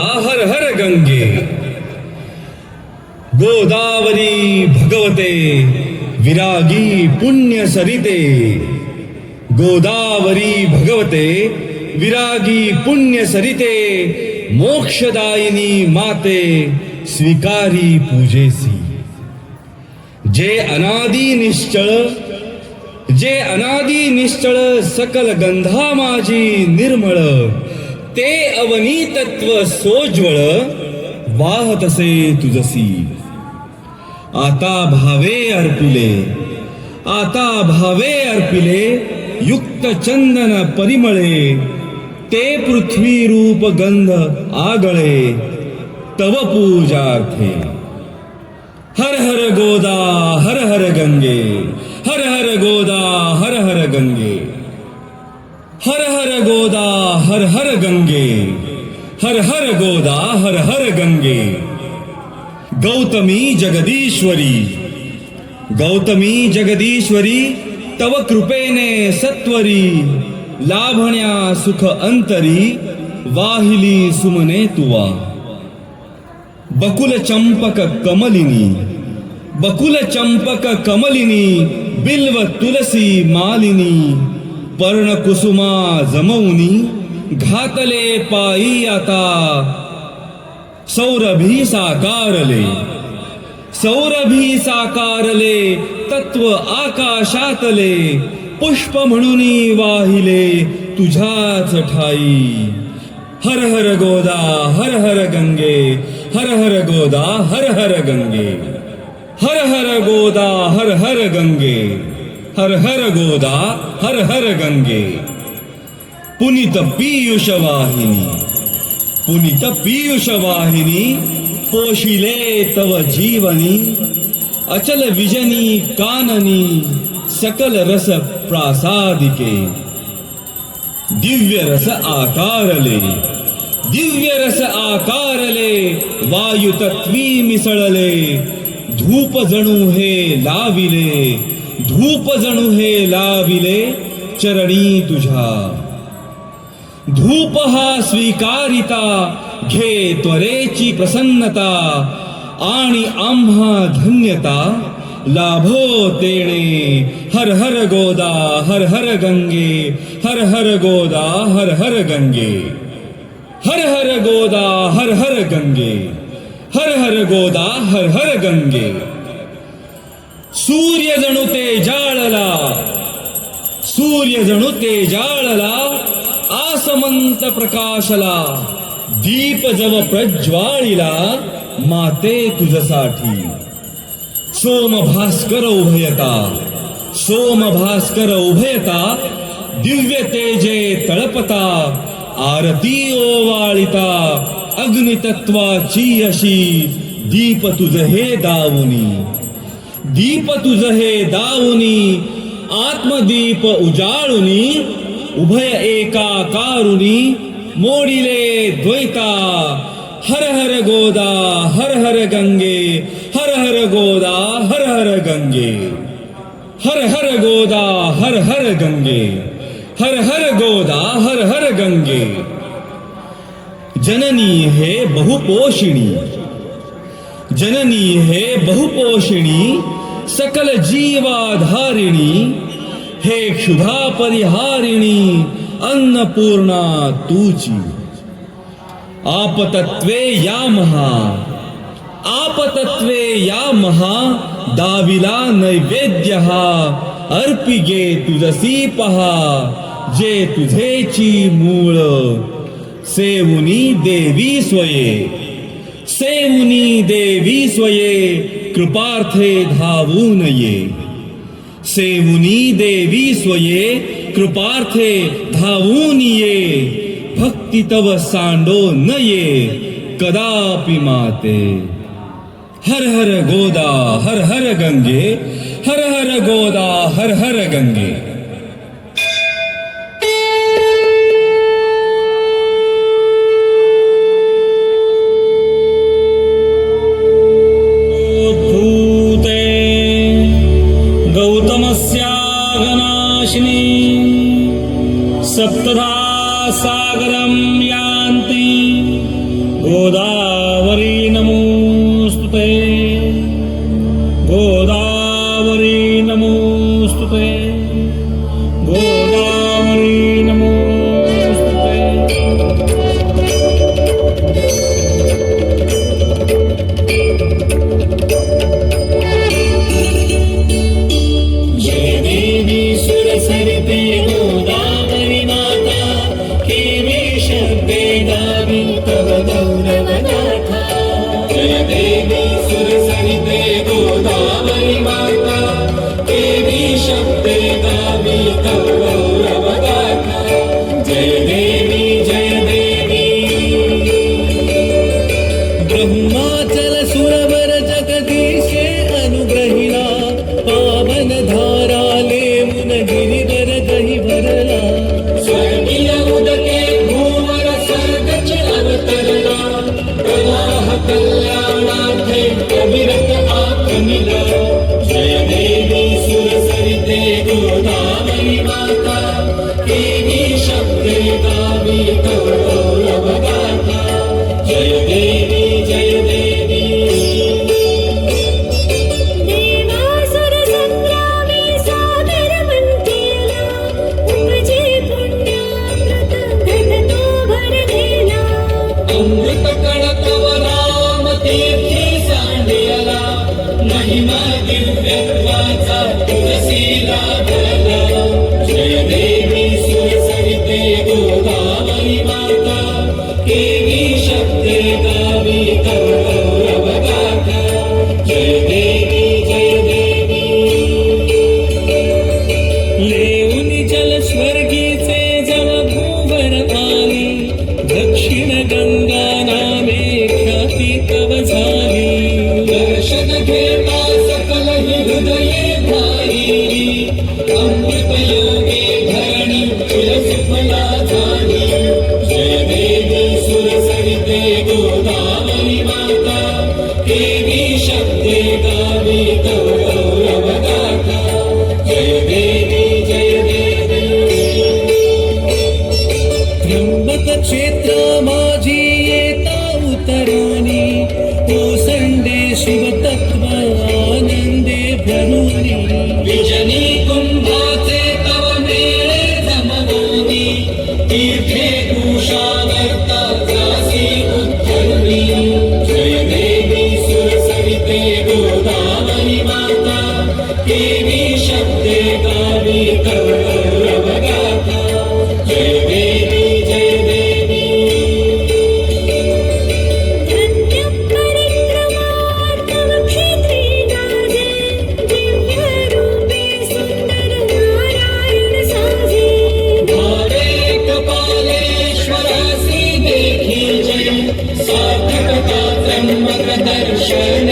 हर हर गंगे। गोदावरी भगवते, विरागी पुण्य सरिते। गोदावरी भगवते, विरागी पुण्य सरिते, मोक्षदायिनी माते, स्वीकारी पूजेसी। जे अनादि निश्चळ, जे अनादि निश्चळ सकल गंधा माझी निर्मळ ते अवनी तत्व सोज्वळ वाहत असे तुझसी. आता भावे अर्पिले, आता भावे अर्पिले, युक्त चंदन परिमळे, ते पृथ्वी रूप गंध आगळे, तव पूजार्थे हर हर गोदा, हर हर गंगे, हर हर गोदा, हर हर गंगे. ಹರ ಹರ ಗೋದಾ, ಹರ ಹರ ಗಂಗೆ. ಹರ ಹರ ಗೋದಾ, ಹರ ಹರ ಗಂಗೆ. ಗೌತಮಿ ಜಗದೀಶ್ವರಿ. ಗೌತಮಿ ಜಗದೀಶ್ವರಿ, ತವ ಕೃಪೇನೆ ಸತ್ವರಿ. ಲಾಭಣ್ಯ ಸುಖ ಅಂತರಿ, ವಾಹಿಲಿ ಸುಮನೆ ತುವ. ಬಕುಲ ಚಂಪಕ ಕಮಲಿನಿ. ಬಕುಲ ಚಂಪಕ ಕಮಲಿನಿ, ಬಿಲ್ವ ತುಳಸಿ ಮಾಲಿನಿ. पर्ण कुसुमा जमवनी घातले पायी आता. सौरभी साकारले. सौरभी साकारले तत्व आकाशातले. पुष्प म्हणून वाहिले तुझ्याच ठाई. हर हर गोदा हर हर गंगे. हर हर गोदा हर हर गंगे. हर हर गोदा हर हर गंगे. हर हर गोदा हर हर गंगे। पुनित पीयुष वाहिनी पुनित पीयुष वाहिनी पोशिले तव जीवनी। अचल विजनी काननी सकल रस प्रासादिके। दिव्य रस आकारले दिव्य रस आकारले वायु तत्वी मिसळले धूप जणू हे लाविले। धूप जणू हे लाविले चरणी तुझ्या धूप हा स्वीकारिता, घे त्वरेची प्रसन्नता, आणि आम्हा धन्यता, लाभो तेणे, हर हर गोदा, हर हर गंगे, हर हर गोदा, हर हर गंगे। हर हर गोदा, हर हर गंगे, हर हर गोदा, हर हर गंगे। सूर्य जणू ते जाळला. सूर्य जणू ते जाळला आसमंत प्रकाशला दीप जव प्रज्वाळीला माते तुझसाठी. सोम भास्कर उभयता सोम भास्कर उभयता दिव्य तेजे तळपता आरती ओवाळिता अग्नितत्वाची अशी दीप तुझ हे दावुनी दीप तुझ दावुनी आत्मदीप उजाळुनी, उभय एका कारुनी मोडिले द्वैता हर हर गोदा हर हर गंगे हर हर गोदा हर हर गंगे। हर हर गोदा हर हर गंगे। हर हर गोदा हर हर गंगे। जननी हे बहुपोषिणी। जननी हे बहुपोषिणी, सकल जीवाधारिणी, हे क्षुधा परिहारिणी, अन्नपूर्णा तूची। आपतत्वे या महा आपतत्वे या महा दाविला नैवेद्य, अर्पिगे तुझसी पहा जे तुझेची मूळ, सेवुनी देवी स्वये। सेवुनी देवी स्वये, कृपार्थे धावून ये सेवुनी देवी स्वये, कृपार्थे धावून ये भक्ती तव सांडो न ये कदापि माते। हर हर गोदा, हर हर गंगे, हर हर गोदा, हर हर गंगे। सप्तधा सागरं यान्ति। गोदावरी नमोऽस्तु गोदावरी नमोऽस्तु yeah महिमा दिव्यत्वाचा तुलसीला Keep shame.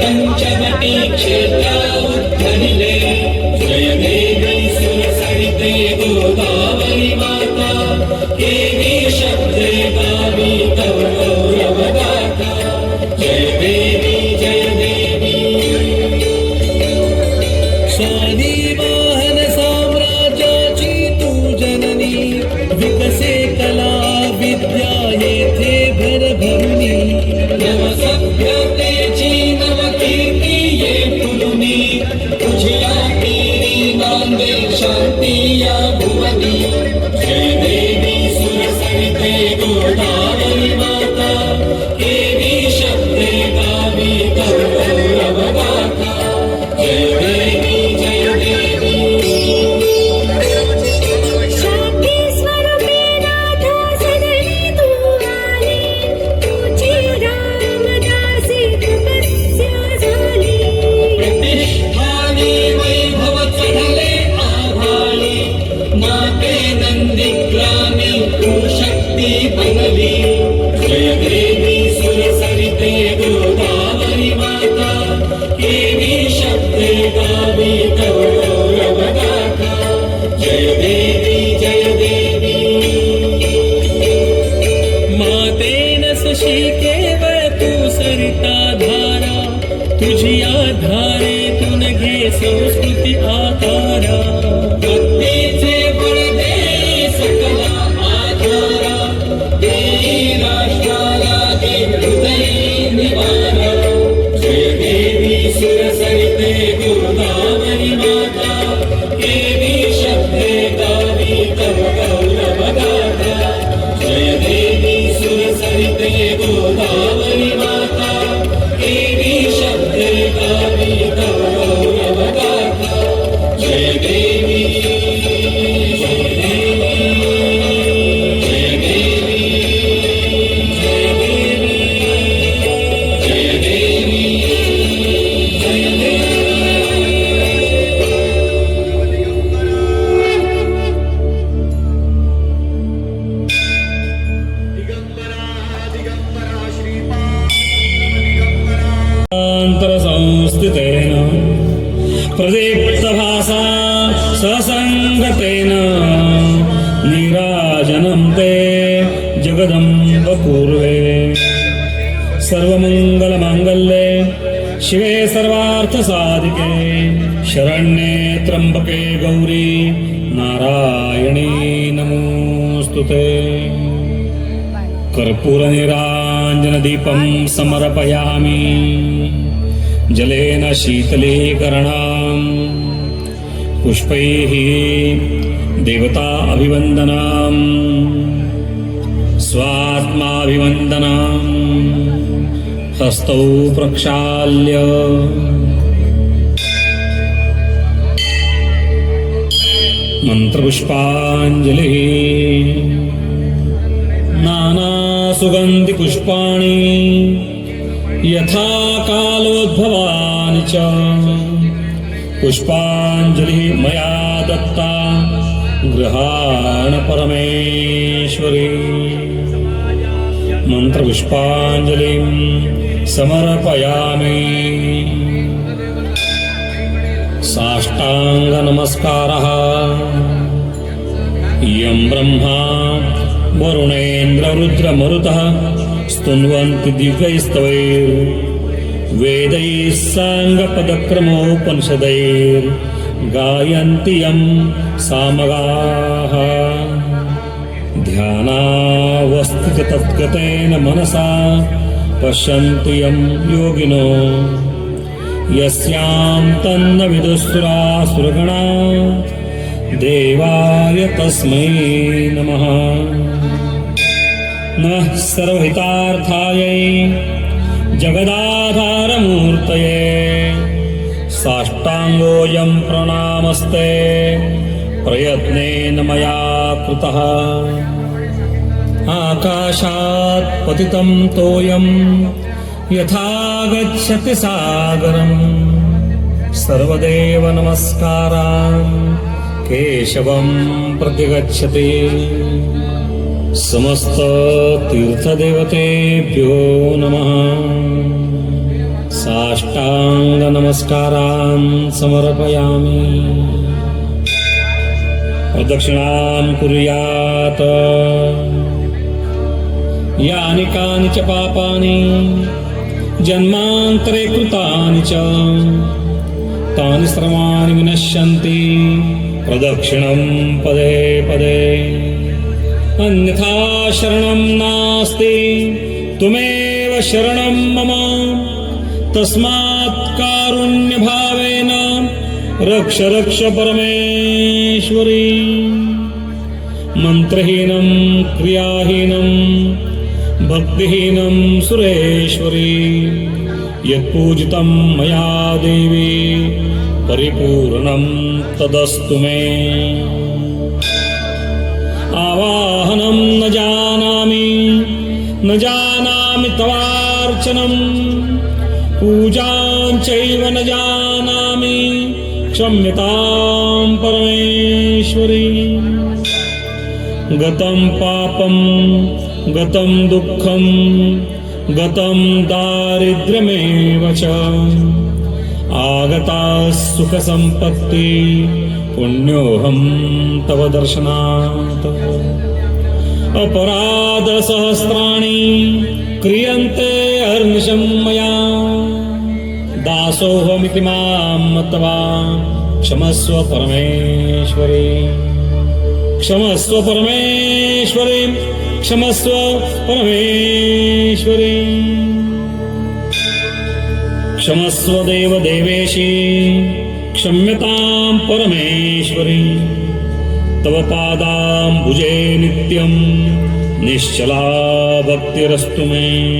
पंचवटी क्षेत्र उद्धरिले जय जगदम्बपूर्वे सर्वमङ्गलमाङ्गल्ये शिवे सर्वार्थसाधिके शरण्ये त्र्यम्बके गौरी नारायणी नमोऽस्तु ते। कर्पूरनिराञ्जनदीपं समर्पयामि। जलेन शीतलीकरणाम्। पुष्पैः देवता अभिवन्दनाम्। स्वात्माभिवन्दनाम् हस्तौ प्रक्षाल्य। मन्त्रपुष्पाञ्जलिः। नानासुगन्धिपुष्पाणि। यथा कालोद्भवानि च। पुष्पाञ्जलिः मया दत्ता गृहाणपरमेश्वरी मन्त्रपुष्पाञ्जलिं समर्पयामि। साष्टाङ्गनमस्कारः। यं ब्रह्मा वरुणेन्द्ररुद्रमरुतः स्तुन्वन्ति दिव्यैस्तवैर्वेदैः साङ्गपदक्रमोपनिषदैर्गायन्ति यं सामगाः ध्यानावस्थिततद्गतेन मनसा पश्यन्ति यं योगिनो। यस्यां तन्न विदुस्सुरासुरगणा देवाय तस्मै नमः। नमः सर्वहितार्थायै जगदाधारमूर्तये। साष्टाङ्गोऽयं प्रणामस्ते। प्रयत्नेन मया कृतः आकाशात् पतितं तोयं। यथा गच्छति सागरम्। सर्वदेव नमस्कारान्। केशवं प्रतिगच्छति। समस्ततीर्थदेवतेभ्यो नमः। साष्टाङ्गनमस्कारान् समर्पयामि। प्रदक्षिणां कुर्यात् यानि कानि च पापानि जन्मान्तरे कृतानि च। तानि सर्वाणि विनश्यन्ति प्रदक्षिणं पदे पदे। अन्यथा शरणं नास्ति त्वमेव शरणं मम। तस्मात् कारुण्यभावेन रक्ष रक्ष परमेश्वरी। मन्त्रहीनं क्रियाहीनं भक्तिहीनं सुरेश्वरी यत्पूजितं मया देवी परिपूर्णं तदस्तु मे। आवाहनं न जानामि न जानामि तवार्चनं पूजां चैव न जानामि क्षम्यतां परमेश्वरी। गतं पापं गतं दुःखं गतं दारिद्र्यमेव च। आगता सुखसम्पत्ति पुण्योऽहं तव दर्शनात्। अपराधसहस्राणि क्रियन्ते हर्निशं मया। दासोऽहमिति मां मत्वा क्षमस्व परमेश्वरी। क्षमस्व परमेश्वरी। क्षमस्व परमेश्वरी। क्षमस्व देव देवेशी क्षम्यतां परमेश्वरी। तव पादाम्बुजे नित्यं निश्चला भक्तिरस्तु मे।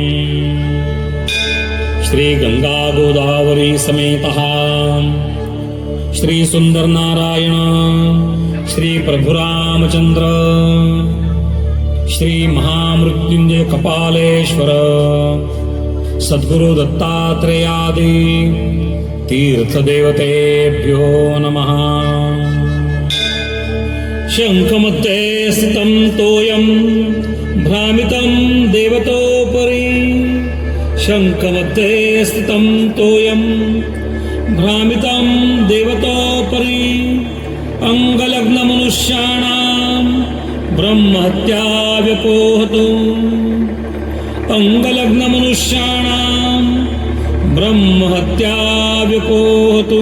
श्रीगङ्गा गोदावरी समेतः, श्रीसुन्दरनारायण, श्रीप्रभुरामचन्द्र। श्रीमहामृत्युञ्जय कपालेश्वर सद्गुरु दत्तात्रेयादि तीर्थदेवतेभ्यो नमः। शङ्खमध्ये स्थितं तोयं भ्रामितं देवतोपरि। शङ्खमध्ये स्थितं तोयं भ्रामितं देवतोपरि। अङ्गलग्नमनुष्याणां ब्रह्महत्या व्यपोहतु अङ्गलग्नमनुष्याणां ब्रह्महत्या व्यपोहतु